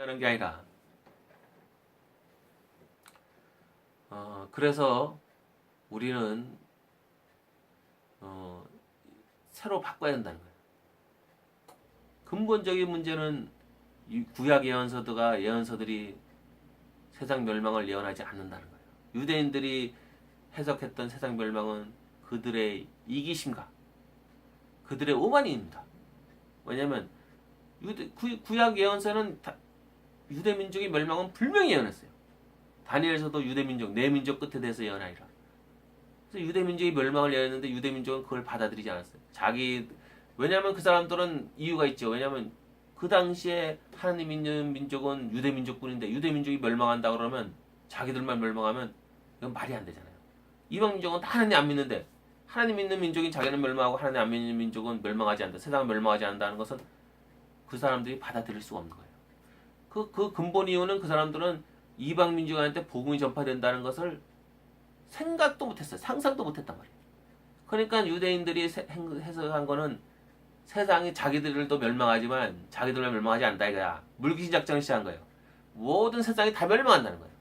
하는 게 아니라 어, 그래서 우리는 어, 새로 바꿔야 된다는 거예요. 근본적인 문제는 이 구약 예언서들과 예언서들이 세상 멸망을 예언하지 않는다는 거예요. 유대인들이 해석했던 세상 멸망은 그들의 이기심과 그들의 오만입니다. 왜냐하면 구약 예언서는 다- 유대 민족의 멸망은 분명히 예언했어요. 다니엘서도 유대 민족 내 민족 끝에 대해서 예언하리라. 그래서 유대 민족이 멸망을 예언했는데 유대 민족은 그걸 받아들이지 않았어요. 자기 왜냐하면 그 사람들은 이유가 있죠. 왜냐하면 그 당시에 하나님 믿는 민족은 유대 민족뿐인데 유대 민족이 멸망한다 그러면 자기들만 멸망하면 이건 말이 안 되잖아요. 이방 민족은 다 하나님 안 믿는데 하나님 믿는 민족인 자기는 멸망하고 하나님 안 믿는 민족은 멸망하지 않는다. 세상은 멸망하지 않는다는 것은 그 사람들이 받아들일 수가 없는 거예요. 그, 그 근본 이유는 그 사람들은 이방 민족한테 복음이 전파된다는 것을 생각도 못했어요. 상상도 못했단 말이에요. 그러니까 유대인들이 해석한 거는 세상이 자기들도 멸망하지만 자기들만 멸망하지 않는다 이거야. 물귀신 작전을 시작한 거예요. 모든 세상이 다 멸망한다는 거예요.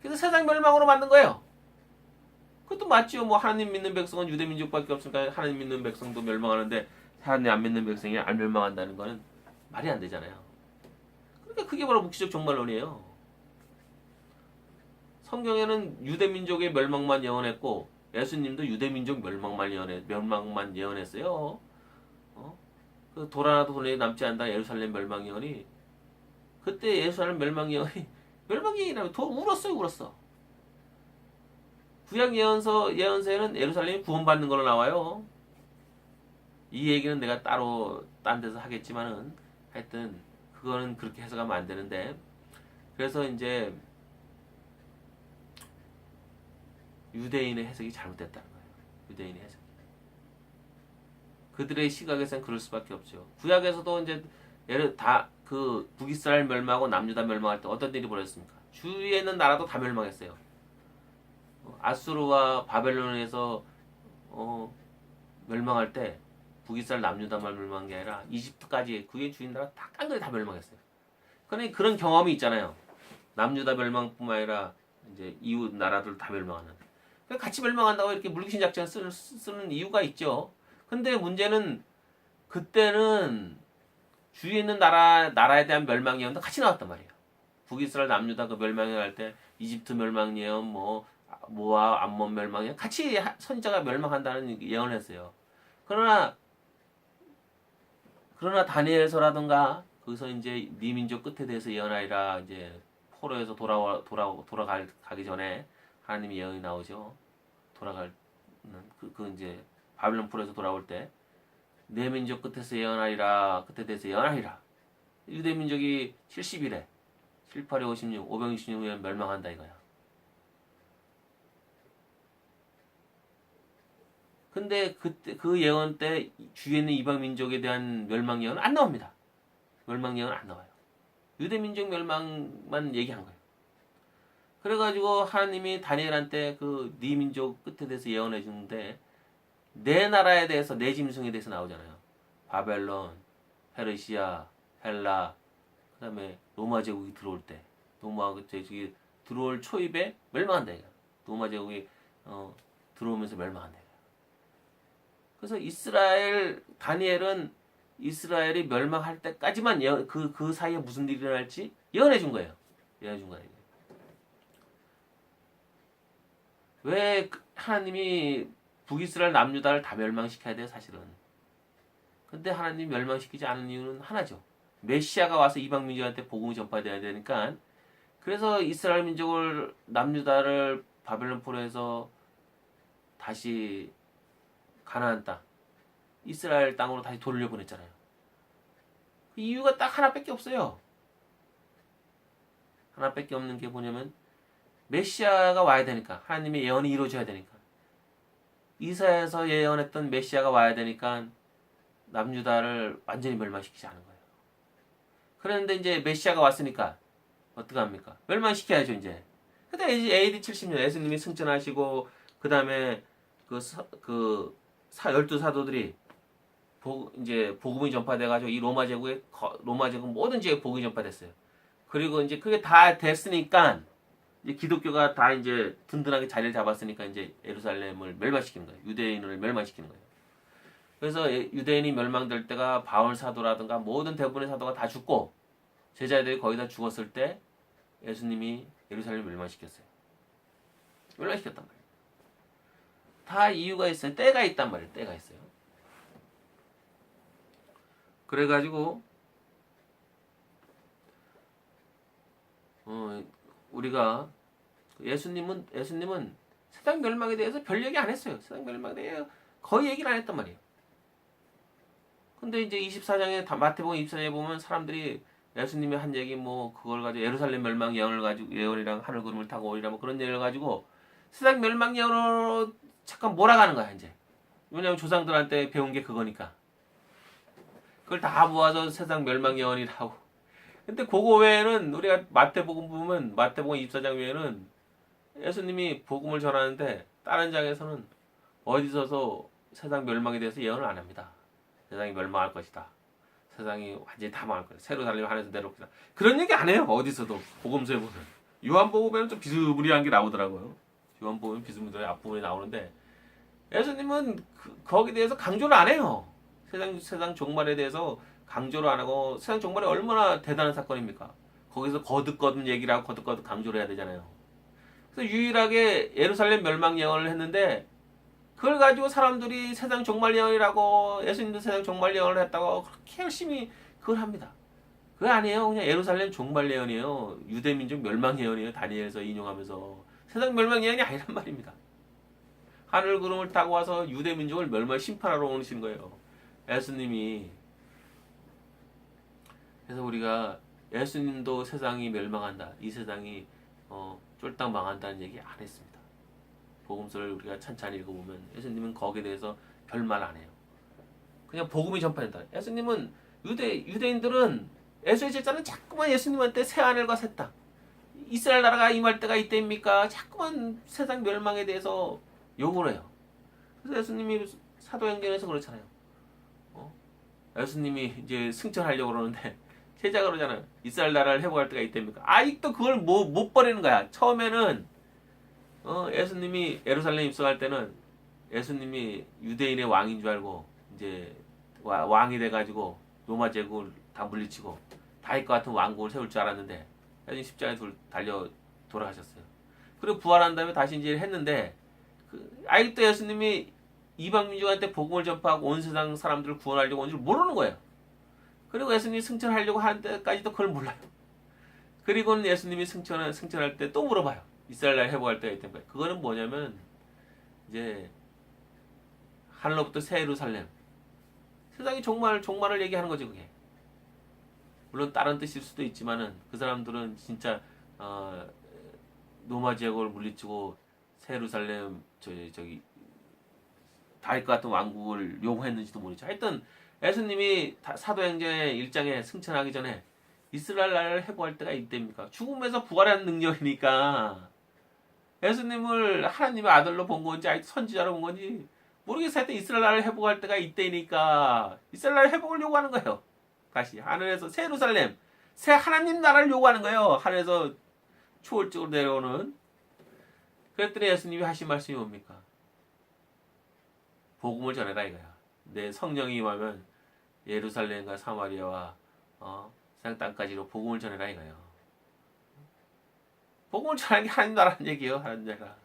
그래서 세상 멸망으로 만든 거예요. 그것도 맞죠. 뭐 하나님 믿는 백성은 유대 민족밖에 없으니까 하나님 믿는 백성도 멸망하는데 하나님 안 믿는 백성이 안 멸망한다는 거는 말이 안 되잖아요. 그러니까 그게 바로 묵시적 종말론이에요. 성경에는 유대 민족의 멸망만 예언했고 예수님도 유대 민족 멸망만 예언해 멸망만 예언했어요. 어? 그 도라나도 돈에 남지 않다 예루살렘 멸망 예언이 그때 예루살렘 멸망 예언이 멸망 예언이라고 더 울었어요 울었어. 구약 예언서 예언서에는 예루살렘이 구원받는 걸로 나와요. 이 얘기는 내가 따로 딴 데서 하겠지만은 하여튼 그거는 그렇게 해석하면 안 되는데 그래서 이제 유대인의 해석이 잘못됐다는 거예요. 유대인의 해석. 그들의 시각에선 그럴 수밖에 없죠. 구약에서도 이제 예를 다 그 북이스라엘 멸망하고 남유다 멸망할 때 어떤 일이 벌어졌습니까? 주위에 있는 나라도 다 멸망했어요. 어, 아수르와 바벨론에서 어, 멸망할 때 북이스라엘 남유다만 멸망한 게 아니라 이집트까지 그의 주인 나라 다 깡그리 다 멸망했어요. 그러니 그런 경험이 있잖아요. 남유다 멸망뿐만 아니라 이제 이웃 나라들 다 멸망하는. 그러니까 같이 멸망한다고 이렇게 물귀신 작전 쓰는, 쓰는 이유가 있죠. 근데 문제는 그때는 주위에 있는 나라 나라에 대한 멸망 예언도 같이 나왔단 말이에요. 북이스라엘 남유다 그 멸망 예언할 때 이집트 멸망 예언 뭐 모아 암몬 멸망 예언 같이 하- 선지자가 멸망한다는 예언했어요. 그러나 그러나 다니엘서라든가 거기서 이제 네 민족 끝에 대해서 예언하리라 이제 포로에서 돌아와 돌아 돌아갈 가기 전에 하나님이 예언이 나오죠. 돌아갈 그, 그 이제 바빌론 포로에서 돌아올 때 내 민족 끝에서 예언하리라 끝에 대해서 예언하리라 유대 민족이 70일에 7, 8에 56, 566년 멸망한다 이거야. 근데 그때 그 예언 때 주위에 있는 이방 민족에 대한 멸망 예언은 안 나옵니다. 멸망 예언은 안 나와요. 유대 민족 멸망만 얘기한 거예요. 그래가지고 하나님이 다니엘한테 그 네 민족 끝에 대해서 예언해 주는데 내 나라에 대해서 내 짐승에 대해서 나오잖아요. 바벨론, 페르시아, 헬라, 그다음에 로마 제국이 들어올 때 로마 제국이 들어올 초입에 멸망한다 이거. 로마 제국이 어, 들어오면서 멸망한다. 그래서 이스라엘 다니엘은 이스라엘이 멸망할 때까지만 예언, 그, 그 사이에 무슨 일이 일어날지 예언해 준 거예요. 예언해 준 거예요. 왜 그- 하나님이 북이스라엘 남유다를 다 멸망시켜야 돼요, 사실은. 근데 하나님 멸망시키지 않은 이유는 하나죠. 메시아가 와서 이방 민족한테 복음이 전파돼야 되니까 그래서 이스라엘 민족을 남유다를 바벨론 포로에서 다시 가나안 땅 이스라엘 땅으로 다시 돌려보냈잖아요. 그 이유가 딱 하나밖에 없어요. 하나밖에 없는 게 뭐냐면 메시아가 와야 되니까 하나님의 예언이 이루어져야 되니까 이사에서 예언했던 메시아가 와야 되니까 남유다를 완전히 멸망시키지 않은 거예요. 그런데 이제 메시아가 왔으니까 어떻게 합니까? 멸망시켜야죠 이제. 근데 이제 AD 70년 예수님이 승천하시고 그 다음에 그, 사, 그 사, 열두 사도들이 복 이제 복음이 전파돼가지고 이 로마 제국에 거- 로마 제국 모든 지역에 복음이 전파됐어요. 그리고 이제 그게 다 됐으니까 이제 기독교가 다 이제 든든하게 자리를 잡았으니까 이제 예루살렘을 멸망시키는 거예요. 유대인을 멸망시키는 거예요. 그래서 예- 유대인이 멸망될 때가 바울 사도라든가 모든 대부분의 사도가 다 죽고 제자들이 거의 다 죽었을 때 예수님이 예루살렘을 멸망시켰어요. 멸망시켰단 말이에요. 다 이유가 있어요. 때가 있단 말이에요. 때가 있어요. 그래가지고 어, 우리가 예수님은 예수님은 세상 멸망에 대해서 별 얘기 안 했어요. 세상 멸망에 대해 거의 얘기를 안 했단 말이에요. 근데 이제 24장에 마태복음 24장에 보면 사람들이 예수님이 한 얘기 뭐 그걸 가지고 예루살렘 멸망 예언을 가지고 예언이랑 하늘 구름을 타고 오리라 뭐 그런 얘기를 가지고 세상 멸망 예언으로 잠깐 몰아가는 거야 이제. 왜냐면 조상들한테 배운 게 그거니까. 그걸 다 모아서 세상 멸망 예언이라고. 근데 그거 외에는 우리가 마태복음 보면 마태복음 24장 외에는 예수님이 복음을 전하는데 다른 장에서는 어디서서 세상 멸망에 대해서 예언을 안 합니다. 세상이 멸망할 것이다. 세상이 완전히 다 망할 것이다. 새로 살림 하늘에서 내려올 것이다. 그런 얘기 안 해요. 어디서도 복음서에 보면 요한복음에는 좀 비스무리한 게 나오더라고요. 요한복음 비스무리한 앞부분에 나오는데 예수님은 그, 거기에 대해서 강조를 안 해요. 세상 세상 종말에 대해서 강조를 안 하고 세상 종말이 얼마나 대단한 사건입니까? 거기서 거듭거듭 얘기를 하고 거듭거듭 강조를 해야 되잖아요. 그래서 유일하게 예루살렘 멸망 예언을 했는데 그걸 가지고 사람들이 세상 종말 예언이라고 예수님도 세상 종말 예언을 했다고 그렇게 열심히 그걸 합니다. 그거 아니에요. 그냥 예루살렘 종말 예언이에요. 유대 민족 멸망 예언이에요. 다니엘에서 인용하면서 세상 멸망 예언이 아니란 말입니다. 하늘 구름을 타고 와서 유대 민족을 멸망 심판하러 오시는 거예요. 예수님이 그래서 우리가 예수님도 세상이 멸망한다. 이 세상이 어, 쫄딱 망한다는 얘기 안 했습니다. 복음서를 우리가 찬찬히 읽어보면 예수님은 거기에 대해서 별 말 안 해요. 그냥 복음이 전파된다. 예수님은 유대 유대인들은 예수의 제자는 자꾸만 예수님한테 새 하늘과 새 땅, 이스라엘 나라가 임할 때가 이때입니까? 자꾸만 세상 멸망에 대해서 욕을 해요. 그래서 예수님이 사도행전에서 그렇잖아요. 어? 예수님이 이제 승천하려고 그러는데 제자가 그러잖아요. 이스라엘 나라를 회복할 때가 이때입니까? 아직도 그걸 못, 못 버리는 거야. 처음에는 어, 예수님이 예루살렘 입성할 때는 예수님이 유대인의 왕인 줄 알고 이제 와- 왕이 돼가지고 로마 제국을 다 물리치고 다윗 과 같은 왕국을 세울 줄 알았는데 예수님 십자가에 돌- 달려 돌아가셨어요. 그리고 부활한 다음에 다시 이제 했는데 그, 아직도 예수님이 이방 민족한테 복음을 전파하고 온 세상 사람들을 구원하려고 온 줄 모르는 거예요. 그리고 예수님이 승천하려고 하는 때까지도 그걸 몰라요. 그리고는 예수님이 승천 승천할 때 또 물어봐요. 이스라엘 회복할 때가 있던 거예요. 그거는 뭐냐면 이제 하늘로부터 새 예루살렘 세상이 종말 종말을 얘기하는 거지 그게. 물론 다른 뜻일 수도 있지만은 그 사람들은 진짜 어, 로마 제국을 물리치고 새 예루살렘 저기 저기 다윗과 같은 왕국을 요구했는지도 모르죠. 하여튼 예수님이 다- 사도행전의 일장에 승천하기 전에 이스라엘 나라를 회복할 때가 이때입니까? 죽음에서 부활하는 능력이니까 예수님을 하나님의 아들로 본 건지 선지자로 본 건지 모르겠어요. 하여튼 이스라엘 나라를 회복할 때가 이때니까 이스라엘 나라 회복을 요구하는 거예요. 다시 하늘에서 새 예루살렘 새 하나님 나라를 요구하는 거예요. 하늘에서 초월적으로 내려오는 그랬더니 예수님이 하신 말씀이 뭡니까? 복음을 전해라 이거야. 내 성령이 임하면 예루살렘과 사마리아와 어, 세상 땅까지로 복음을 전해라 이거예요. 복음을 전하는 게 하나님 나라는 얘기예요. 하나님 나라.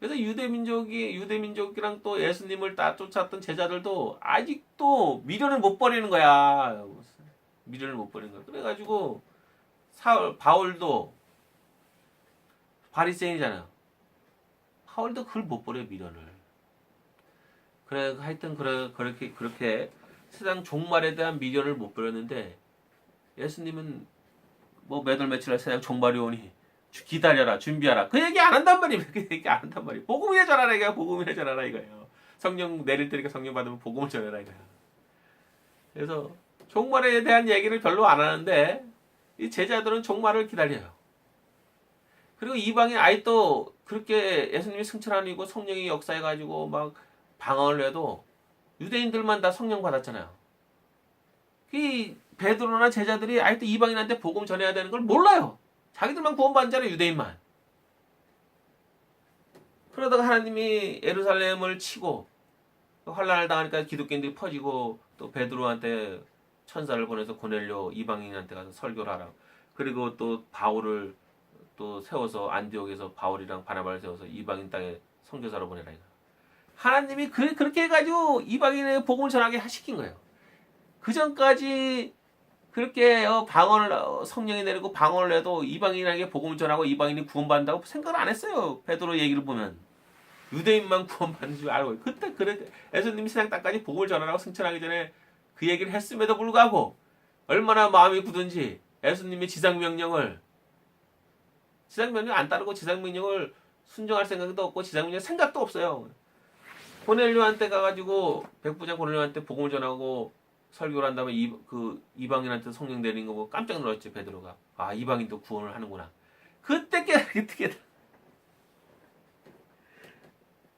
그래서 유대 민족이 유대 민족이랑 또 예수님을 다 쫓았던 제자들도 아직도 미련을 못 버리는 거야. 미련을 못 버리는 거야. 그래가지고 사울 바울도 바리새인이잖아요. 바울도 그걸 못 버려 미련을. 그래 하여튼 그래 그렇게 그렇게 세상 종말에 대한 미련을 못 버렸는데 예수님은 뭐몇월 며칠 날 세상 종말이 오니 주- 기다려라 준비하라. 그 얘기 안 한단 말이에요. 그 얘기 안 한단 말이에요. 복음을 전하라 이거야 복음을 전하라 이거예요. 성령 내릴 때니까 성령 받으면 복음을 전해라 이거야. 그래서 종말에 대한 얘기를 별로 안 하는데 이 제자들은 종말을 기다려요 그리고 이방인 아직도 그렇게 예수님이 승천하니고 성령이 역사해가지고 막 방언을 해도 유대인들만 다 성령 받았잖아요. 이 베드로나 제자들이 아직도 이방인한테 복음 전해야 되는 걸 몰라요. 자기들만 구원받잖아요, 유대인만. 그러다가 하나님이 예루살렘을 치고 환란을 당하니까 기독교인들이 퍼지고 또 베드로한테 천사를 보내서 고넬료 이방인한테 가서 설교를 하라. 그리고 또 바울을 또 세워서 안디옥에서 바울이랑 바나바를 세워서 이방인 땅에 선교사로 보내라. 이거. 하나님이 그, 그렇게 해가지고 이방인의 복음을 전하게 시킨 거예요. 그 전까지 그렇게 어, 방언을 어, 성령이 내리고 방언을 해도 이방인에게 복음을 전하고 이방인이 구원받는다고 생각을 안 했어요. 베드로 얘기를 보면 유대인만 구원받는 줄 알고 그때 그래 예수님이 세상 땅까지 복음을 전하라고 승천하기 전에 그 얘기를 했음에도 불구하고 얼마나 마음이 굳은지 예수님의 지상 명령을 지상 명령 안 따르고 지상 명령을 순종할 생각도 없고 지상 명령 생각도 없어요. 고넬료한테 가가지고 백부장 고넬료한테 복음을 전하고 설교를 한 다음에 이, 그 이방인한테 성령 내린 거 보고 깜짝 놀랐지 베드로가. 아 이방인도 구원을 하는구나. 그때 깨 그때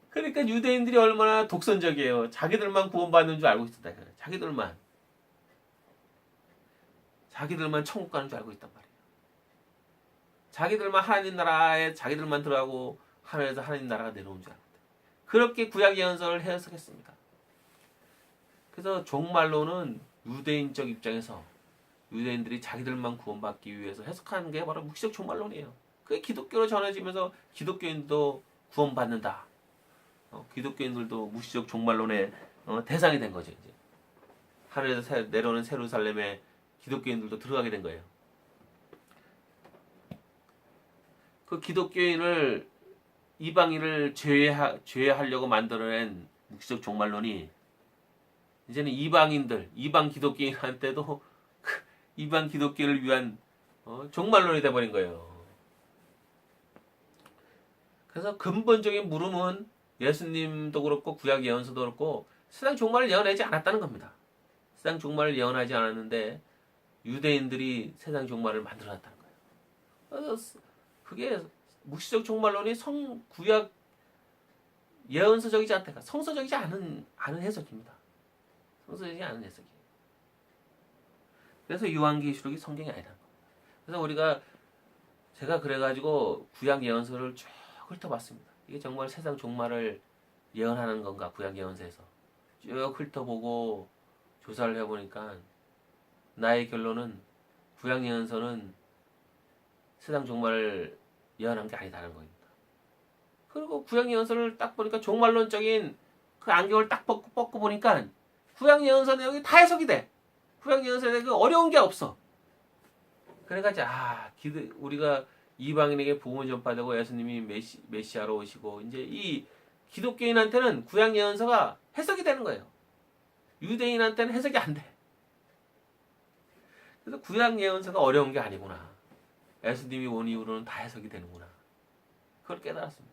그러니까 유대인들이 얼마나 독선적이에요. 자기들만 구원받는 줄 알고 있었다. 자기들만. 자기들만 천국 가는 줄 알고 있단 말이에요 자기들만 하나님 나라에 자기들만 들어가고 하늘에서 하나님 나라가 내려온 줄 알고 있다 그렇게 구약 예언서를 해석했습니다 그래서 종말로는 유대인적 입장에서 유대인들이 자기들만 구원받기 위해서 해석하는 게 바로 묵시적 종말론이에요. 그게 기독교로 전해지면서 기독교인도 구원받는다. 어, 기독교인들도 묵시적 종말론의 어, 대상이 된 거죠. 이제 하늘에서 새- 내려오는 세루살렘에 기독교인들도 들어가게 된 거예요. 그 기독교인을 이방인을 제외하, 제외하려고 만들어낸 묵시적 종말론이 이제는 이방인들, 이방 기독교인한테도 그 이방 기독교를 위한 어, 종말론이 돼버린 거예요. 그래서 근본적인 물음은 예수님도 그렇고 구약 예언서도 그렇고 세상 종말을 예언하지 않았다는 겁니다. 세상 종말을 예언하지 않았는데 유대인들이 세상 종말을 만들어놨다는 거예요. 그게 묵시적 종말론이 성 구약 예언서적이지 않다. 성서적이지 않은 않은 해석입니다. 성서적이지 않은 해석이에요. 그래서 요한계시록이 성경이 거예요. 그래서 우리가 제가 그래가지고 구약 예언서를 쭉 훑어봤습니다. 이게 정말 세상 종말을 예언하는 건가 구약 예언서에서 쭉 훑어보고 조사를 해보니까 나의 결론은 구약 예언서는 세상 종말을 예언한 게 아니다는 겁니다. 그리고 구약 예언서를 딱 보니까 종말론적인 그 안경을 딱 벗고, 벗고 보니까 구약 예언서 내용이 다 해석이 돼. 구약 예언서 내용이 어려운 게 없어. 그래가지고 아 기도 우리가 이방인에게 복음을 전파되고 예수님이 메시, 메시아로 오시고 이제 이 기독교인한테는 구약 예언서가 해석이 되는 거예요. 유대인한테는 해석이 안 돼. 그래서 구약 예언서가 어려운 게 아니구나. 예수님이 온 이후로는 다 해석이 되는구나. 그걸 깨달았습니다.